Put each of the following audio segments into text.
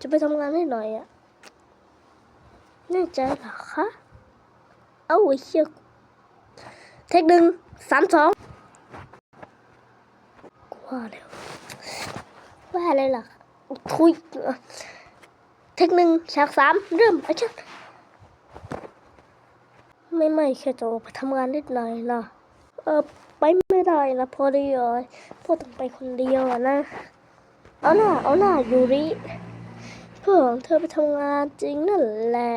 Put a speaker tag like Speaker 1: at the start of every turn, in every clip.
Speaker 1: จะไปทำงานให้หน่อยอะแน่ใจเหรอคะ เอาไอ้เชี่ยเทคหนึ่งสามสองกว่าแล้วว่าอะไรล่ะทุยเทคหนึ่งฉากสามเริ่มไอ้ชักไม่ไม่แค่จะออกไปทำงานนิดหน่อยนะเออไปไม่ได้นะพอดีเลยพอต้องไปคนเดียวนะ เอาหน่าเอาหน่ายูริเพื่อของเธอไปทำงานจริงนั่นแหละ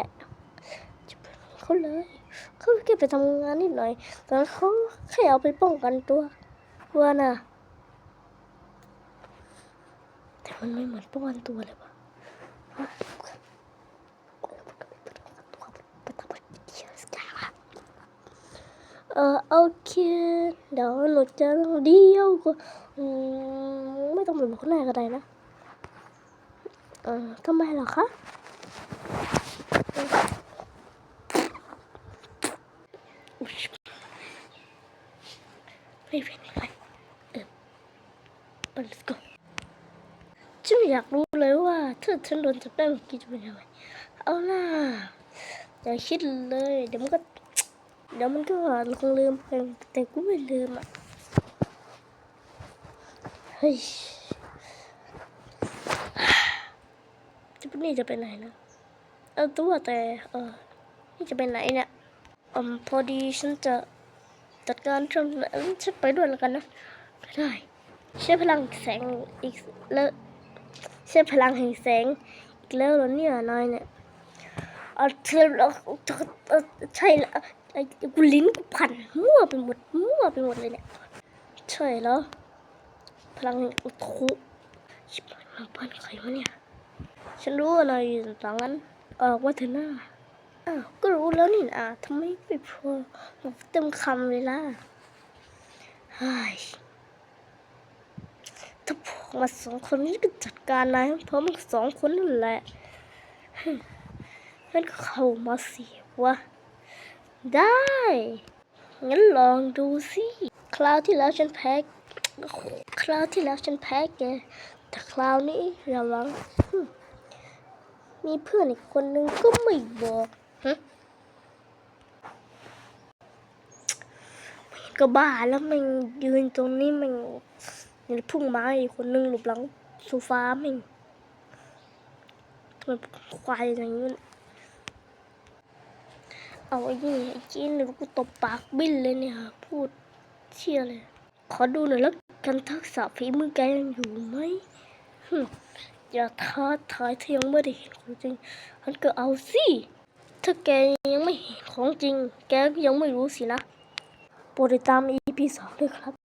Speaker 1: จะเขาเลยเขาแค่ไปทำงานนิดหน่อยแต่เขาแค่เอาไปป้องกันตัวว่าน่ะแต่มันไม่เหมือนป้องกันตัวเลยวะ เออโอเคเดี๋ยวหนูจะเดียวก็ไม่ต้องเป็นคนแรกก็ได้นะเออทำไมหรอคะไม่เป็นไรเออไป let's go ฉันอยากรู้เลยว่าถ้าฉันโดนจับได้เมื่อกี้จะเป็นยังไงเอาล่ะอย่าคิดเลย เดี๋ยวมันก็ เดี๋ยวมันก็คงลืมไปแต่กูไม่ลืมอะ เฮ้ย จะเป็นนี่จะไปไหนนะ เออตัวแต่ เออ นี่จะไปไหนเนี่ยอืมพอดีฉันจะจัดการช่วงนั้นฉันไปด้วยแล้วกันนะก็ได้ใช้พลังแสงอีกแล้วใช้พลังแห่งแสงอีกแล้วเหรอเนี่ยนายเนี่ยเออเธอเออเออใช่ล้ว ไอ้กูลิ้นกูพันมั่วไปหมดมั่วไปหมดเลยเนี่ยใช่แล้วพลังอุทุชิบหายมาบ้านใครวะเนี่ย ฉันรู้อะไรอยู่ตรงนั้นเออว่าเธอหน้าอ้าวก็รู้แล้วนี่นะทำไมไม่พอเต็มคำเลยล่ะเฮ้ยถ้าพวกมาสองคนนี้ก็จัดการนายเพราะมันสองคนนั่นแหละฮึงั้นเข้ามาสิวะ ได้ งั้นลองดูสิคราวที่แล้วฉันแพ้คราวที่แล้วฉันแพ้แกแต่คราวนี้ระวังมีเพื่อนอีกคนนึงก็ไม่บอกฮะก็บ้าแล้วมันยืนตรงนี้มันยังพุ่งมาอีกคนนึงหลบหลังโซฟามันทำไมควายอย่างนี้ เอาไอ้นี่ไอ้จีนหรือกูตบปากบิ้นเลยเนี่ยพูดเชี่ยเลย ขอดูหน่อยแล้วกันทักษะฝีมือแกยังอยู่ไหมฮึอย่าท้าทายที่ยังไม่ได้เห็นของจริงฉันก็เอาสิถ้าแกยังไม่เห็นของจริง แกก็ยังไม่รู้สินะโปรดติดตาม EP สองด้วยครับ